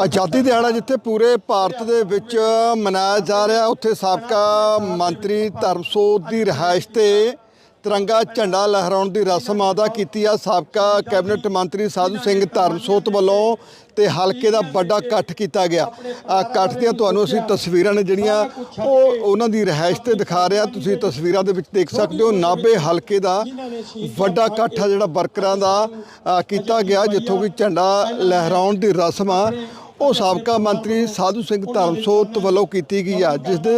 ਆਜ਼ਾਦੀ ਦਿਹਾੜਾ ਜਿੱਥੇ ਪੂਰੇ ਭਾਰਤ ਦੇ ਵਿੱਚ ਮਨਾਇਆ ਜਾ ਰਿਹਾ, ਉੱਥੇ ਸਾਬਕਾ ਮੰਤਰੀ ਧਰਮਸੋਤ ਦੀ ਰਿਹਾਇਸ਼ ਤੇ ਤਿਰੰਗਾ ਝੰਡਾ ਲਹਿਰਾਉਣ ਦੀ ਰਸਮ ਅਦਾ ਕੀਤੀ ਆ ਸਾਬਕਾ ਕੈਬਨਿਟ ਮੰਤਰੀ ਸਾਧੂ ਸਿੰਘ ਧਰਮਸੋਤ ਵੱਲੋਂ ਤੇ ਹਲਕੇ ਦਾ ਵੱਡਾ ਇਕੱਠ ਕੀਤਾ ਗਿਆ। ਆ ਇਕੱਠ ਦੀਆਂ ਤੁਹਾਨੂੰ ਅਸੀਂ ਤਸਵੀਰਾਂ ਨੇ ਜਿਹੜੀਆਂ ਉਹ ਉਹਨਾਂ ਦੀ ਰਿਹਾਇਸ਼ ਤੇ ਦਿਖਾ ਰਿਹਾ। ਤੁਸੀਂ ਤਸਵੀਰਾਂ ਦੇ ਵਿੱਚ ਦੇਖ ਸਕਦੇ ਹੋ, ਨਾਭੇ ਹਲਕੇ ਦਾ ਵੱਡਾ ਇਕੱਠ ਆ ਜਿਹੜਾ ਵਰਕਰਾਂ ਦਾ ਕੀਤਾ ਗਿਆ, ਜਿੱਥੋਂ ਕਿ ਝੰਡਾ ਲਹਿਰਾਉਣ ਦੀ ਰਸਮ ਆ। ਉਹ ਸਾਬਕਾ ਮੰਤਰੀ ਸਾਧੂ ਸਿੰਘ ਧਰਮਸੋਤ ਵੱਲੋਂ ਕੀਤੀ ਗਈ ਆ ਜਿਸ ਦੇ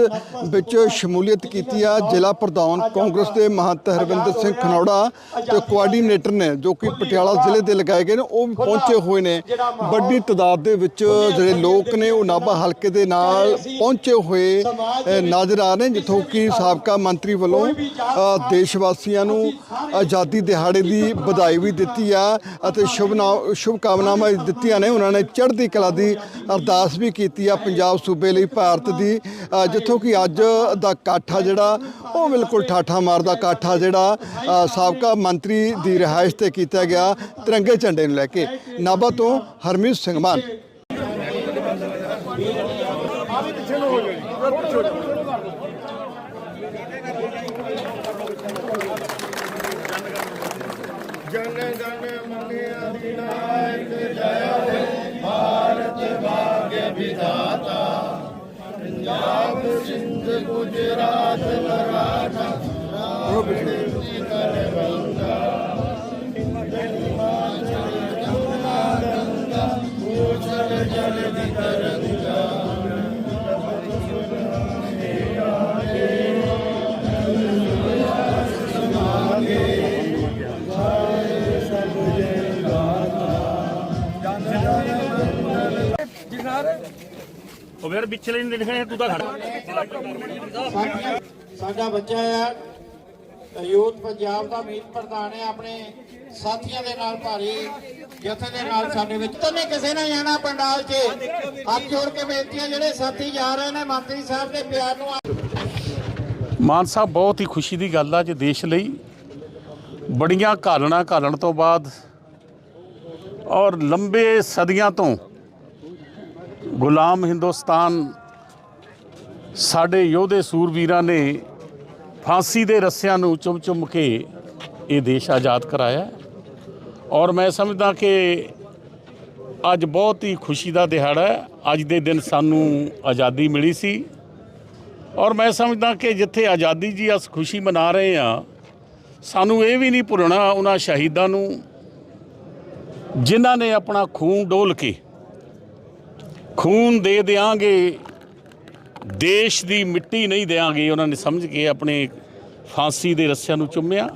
ਵਿੱਚ ਸ਼ਮੂਲੀਅਤ ਕੀਤੀ ਆ ਜ਼ਿਲ੍ਹਾ ਪ੍ਰਧਾਨ ਕਾਂਗਰਸ ਦੇ ਮਹੰਤ ਹਰਵਿੰਦਰ ਸਿੰਘ ਖਨੌੜਾ ਤੇ ਕੋਆਰਡੀਨੇਟਰ ਨੇ ਜੋ ਕਿ ਪਟਿਆਲਾ ਜ਼ਿਲ੍ਹੇ ਦੇ ਲਗਾਏ ਗਏ ਨੇ ਉਹ ਵੀ ਪਹੁੰਚੇ ਹੋਏ ਨੇ। ਵੱਡੀ ਤਾਦਾਦ ਦੇ ਵਿੱਚ ਜਿਹੜੇ ਲੋਕ ਨੇ ਉਹ ਨਾਭਾ ਹਲਕੇ ਦੇ ਨਾਲ ਪਹੁੰਚੇ ਹੋਏ ਨਜ਼ਰ ਆ ਰਹੇ ਨੇ, ਜਿੱਥੋਂ ਕਿ ਸਾਬਕਾ ਮੰਤਰੀ ਵੱਲੋਂ ਦੇਸ਼ ਵਾਸੀਆਂ ਨੂੰ ਆਜ਼ਾਦੀ ਦਿਹਾੜੇ ਦੀ ਵਧਾਈ ਵੀ ਦਿੱਤੀ ਆ ਅਤੇ ਸ਼ੁਭ ਸ਼ੁਭ ਕਾਮਨਾਵਾਂ ਦਿੱਤੀਆਂ ਨੇ। ਉਹਨਾਂ ਨੇ ਚੜ੍ਹਦੀ ਕਲਾ ਦੀ ਅਰਦਾਸ ਵੀ ਕੀਤੀ ਆ ਪੰਜਾਬ ਸੂਬੇ ਲਈ ਭਾਰਤ ਦੀ ਜਿੱਥੋਂ ਕਿ ਅੱਜ ਦਾ ਕਾਠਾ ਜਿਹੜਾ, ਉਹ ਬਿਲਕੁਲ ਠਾਠਾ ਮਾਰਦਾ ਕਾਠਾ ਜਿਹੜਾ ਸਾਬਕਾ ਮੰਤਰੀ ਦੀ ਰਿਹਾਇਸ਼ ਤੇ ਕੀਤਾ ਗਿਆ ਤਿਰੰਗੇ ਝੰਡੇ ਨੂੰ ਲੈ ਕੇ। ਨਾਭਾ ਤੋਂ ਹਰਮੀਤ ਸਿੰਘ ਮਾਨ। ਜਨ ਗਣ ਮੰਨਿਆ ਅਧਿਨਾਇਕ ਜੈ। ਪੰਜਾਬ ਸਿੰਧ ਗੁਜਰਾਤ ਮਰਾਠਾ ਰਾਵਣ ਕਰ ਬੰਗਾ ਭੂਸ਼ਣ ਜਲ ਦੀ ਤਰੰਗਾ ਉਹ ਫਿਰ ਪਿਛਲੇ ਨਹੀਂ ਲਿਖਣੇ ਤੂੰ ਤਾਂ ਖੜ। ਸਾਡਾ- ਬੱਚਾ ਆ ਯੂਥ ਪੰਜਾਬ ਦਾ ਮੀਤ ਪ੍ਰਧਾਨ ਹੈ ਆਪਣੇ ਸਾਥੀਆਂ ਦੇ ਨਾਲ ਭਾਰੀ ਜਥੇ ਦੇ ਨਾਲ ਸਾਡੇ ਵਿੱਚ। ਤਾਂ ਨਹੀਂ ਕਿਸੇ ਨੇ ਜਾਣਾ ਪੰਡਾਲ 'ਚ? ਹੱਥ ਜੋੜ ਕੇ ਬੇਨਤੀਆਂ ਜਿਹੜੇ ਸਾਥੀ ਜਾ ਰਹੇ ਨੇ ਮੰਤਰੀ ਸਾਹਿਬ ਦੇ ਪਿਆਰ ਨੂੰ ਮਾਨ ਸਾਹਿਬ ਬਹੁਤ ਹੀ ਖੁਸ਼ੀ ਦੀ ਗੱਲ ਆ ਜੇ ਦੇਸ਼ ਲਈ। ਬੜੀਆਂ ਘਾਲਣਾ ਘਾਲਣ ਤੋਂ ਬਾਅਦ ਔਰ ਲੰਬੇ ਸਦੀਆਂ ਤੋਂ ਗੁਲਾਮ ਹਿੰਦੁਸਤਾਨ ਸਾਡੇ ਯੋਧੇ ਸੂਰਵੀਰਾਂ ਨੇ ਫਾਂਸੀ ਦੇ ਰੱਸਿਆਂ ਨੂੰ ਚੁੰਮ-ਚੁੰਮ ਕੇ ਇਹ ਦੇਸ਼ ਆਜ਼ਾਦ ਕਰਾਇਆ ਔਰ ਮੈਂ ਸਮਝਦਾ ਕਿ ਅੱਜ ਬਹੁਤ ਹੀ ਖੁਸ਼ੀ ਦਾ ਦਿਹਾੜਾ ਹੈ। ਅੱਜ ਦੇ ਦਿਨ ਸਾਨੂੰ ਆਜ਼ਾਦੀ ਮਿਲੀ ਸੀ। ਔਰ ਮੈਂ ਸਮਝਦਾ ਕਿ ਜਿੱਥੇ ਆਜ਼ਾਦੀ ਜੀ ਅਸ ਖੁਸ਼ੀ ਮਨਾ ਰਹੇ ਆ ਸਾਨੂੰ ਇਹ ਵੀ ਨਹੀਂ ਭੁੱਲਣਾ ਉਹਨਾਂ ਸ਼ਹੀਦਾਂ ਨੂੰ, ਜਿਨ੍ਹਾਂ ਨੇ ਆਪਣਾ ਖੂਨ ਡੋਲ ਕੇ ਖੂਨ ਦੇ ਦਿਆਂਗੇ ਦੇਸ਼ ਦੀ ਮਿੱਟੀ ਨਹੀਂ ਦਿਆਂਗੇ ਉਹਨਾਂ ਨੇ ਸਮਝ ਕੇ ਆਪਣੇ ਫਾਂਸੀ ਦੇ ਰੱਸਿਆਂ ਨੂੰ ਚੁੰਮਿਆ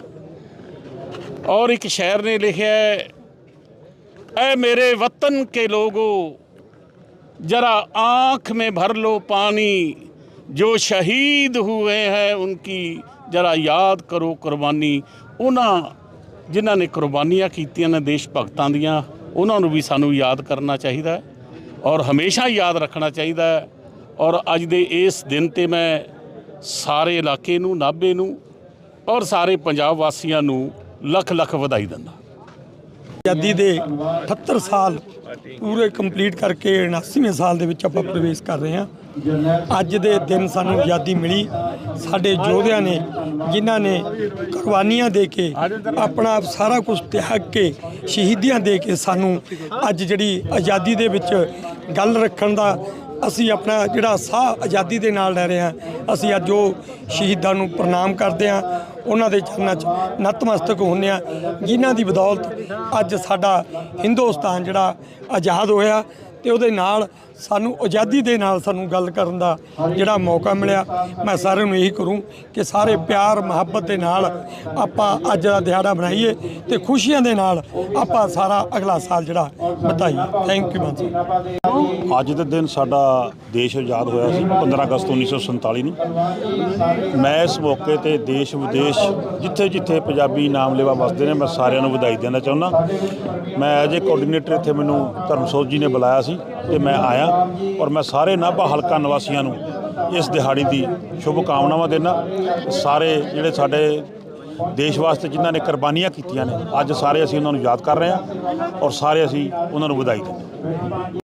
ਔਰ ਇੱਕ ਸ਼ਾਇਰ ਨੇ ਲਿਖਿਆ ਹੈ, ਐ ਮੇਰੇ ਵਤਨ ਕੇ ਲੋਗੋ जरा आंख में भर लो पानी जो शहीद हुए हैं उनकी जरा ਯਾਦ ਕਰੋ ਕੁਰਬਾਨੀ ਉਹਨਾਂ ਜਿਨ੍ਹਾਂ ਨੇ ਕੁਰਬਾਨੀਆਂ ਕੀਤੀਆਂ ਨੇ ਦੇਸ਼ ਭਗਤਾਂ ਦੀਆਂ ਉਹਨਾਂ ਨੂੰ ਵੀ ਸਾਨੂੰ ਯਾਦ ਕਰਨਾ ਚਾਹੀਦਾ ਹੈ ਔਰ ਹਮੇਸ਼ਾ ਯਾਦ ਰੱਖਣਾ ਚਾਹੀਦਾ ਹੈ। ਔਰ ਅੱਜ ਦੇ ਇਸ ਦਿਨ ਤੇ ਮੈਂ ਸਾਰੇ ਇਲਾਕੇ ਨੂੰ, ਨਾਭੇ ਨੂੰ ਔਰ ਸਾਰੇ ਪੰਜਾਬ ਵਾਸੀਆਂ ਨੂੰ ਲੱਖ ਲੱਖ ਵਧਾਈ ਦਿੰਦਾ। ਆਜ਼ਾਦੀ ਦੇ 78 ਸਾਲ ਪੂਰੇ ਕੰਪਲੀਟ ਕਰਕੇ 79ਵੇਂ ਸਾਲ ਦੇ ਵਿੱਚ ਆਪਾਂ ਪ੍ਰਵੇਸ਼ ਕਰ ਰਹੇ ਹਾਂ। ਅੱਜ ਦੇ ਦਿਨ ਸਾਨੂੰ ਆਜ਼ਾਦੀ ਮਿਲੀ। ਸਾਡੇ ਯੋਧਿਆਂ ਨੇ, ਜਿਨ੍ਹਾਂ ਨੇ ਕੁਰਬਾਨੀਆਂ ਦੇ ਕੇ, ਆਪਣਾ ਸਾਰਾ ਕੁਝ ਤਿਆਗ ਕੇ, ਸ਼ਹੀਦੀਆਂ ਦੇ ਕੇ ਸਾਨੂੰ ਅੱਜ ਜਿਹੜੀ ਆਜ਼ਾਦੀ ਦੇ ਵਿੱਚ ਗੱਲ ਰੱਖਣ ਦਾ ਅਸੀਂ ਆਪਣਾ ਜਿਹੜਾ ਸਾਹ ਆਜ਼ਾਦੀ ਦੇ ਨਾਲ ਲੈ ਰਹੇ ਹਾਂ, ਅਸੀਂ ਅੱਜ ਉਹ ਸ਼ਹੀਦਾਂ ਨੂੰ ਪ੍ਰਣਾਮ ਕਰਦੇ ਹਾਂ। ਉਹਨਾਂ ਦੇ ਚਰਨਾਂ 'ਚ ਨਤਮਸਤਕ ਹੁੰਦੇ ਹਾਂ। ਜਿਨ੍ਹਾਂ ਦੀ ਬਦੌਲਤ ਅੱਜ ਸਾਡਾ ਹਿੰਦੁਸਤਾਨ ਜਿਹੜਾ ਆਜ਼ਾਦ ਹੋਇਆ ਤੇ ਉਹਦੇ ਨਾਲ ਸਾਨੂੰ ਆਜ਼ਾਦੀ ਦੇ ਨਾਲ ਸਾਨੂੰ ਗੱਲ ਕਰਨ ਦਾ ਜਿਹੜਾ ਮੌਕਾ ਮਿਲਿਆ। ਮੈਂ ਸਾਰਿਆਂ ਨੂੰ ਇਹੀ ਕਰੂੰ ਕਿ ਸਾਰੇ ਪਿਆਰ, ਮੁਹੱਬਤ ਦੇ ਨਾਲ ਆਪਾਂ ਅੱਜ ਦਾ ਦਿਹਾੜਾ ਮਨਾਈਏ ਤੇ ਖੁਸ਼ੀਆਂ ਦੇ ਨਾਲ ਆਪਾਂ ਸਾਰਾ ਅਗਲਾ ਸਾਲ ਜਿਹੜਾ ਵਧਾਈਏ ਥੈਂਕ ਯੂ ਮਾਨ ਅੱਜ ਦੇ ਦਿਨ ਸਾਡਾ ਦੇਸ਼ ਆਜ਼ਾਦ ਹੋਇਆ ਸੀ 15 ਅਗਸਤ 1947 ਨੂੰ। ਮੈਂ ਇਸ ਮੌਕੇ ਤੇ ਦੇਸ਼ ਵਿਦੇਸ਼ ਜਿੱਥੇ ਜਿੱਥੇ ਪੰਜਾਬੀ ਨਾਮਲੇਵਾ ਵਸਦੇ ਨੇ ਮੈਂ ਸਾਰਿਆਂ ਨੂੰ ਵਧਾਈ ਦੇਣਾ ਚਾਹੁੰਦਾ। ਮੈਂ ਐਜ ਏ ਕੋਆਰਡੀਨੇਟਰ ਇੱਥੇ ਮੈਨੂੰ ਧਰਮਸੋਤ ਜੀ ਨੇ ਬੁਲਾਇਆ ਸੀ। ਤੇ ਮੈਂ ਆਇਆ ਔਰ ਮੈਂ ਸਾਰੇ ਨਾਭਾ ਹਲਕਾ ਨਿਵਾਸੀਆਂ ਨੂੰ ਇਸ ਦਿਹਾੜੀ ਦੀ ਸ਼ੁਭ ਕਾਮਨਾਵਾਂ ਦੇਣਾ ਸਾਰੇ ਜਿਹੜੇ ਸਾਡੇ ਦੇਸ਼ ਵਾਸਤੇ ਜਿਨ੍ਹਾਂ ਨੇ ਕੁਰਬਾਨੀਆਂ ਕੀਤੀਆਂ ਨੇ, ਅੱਜ ਸਾਰੇ ਅਸੀਂ ਉਹਨਾਂ ਨੂੰ ਯਾਦ ਕਰ ਰਹੇ ਹਾਂ ਔਰ ਸਾਰੇ ਅਸੀਂ ਉਹਨਾਂ ਨੂੰ ਵਧਾਈ ਦਿੰਦੇ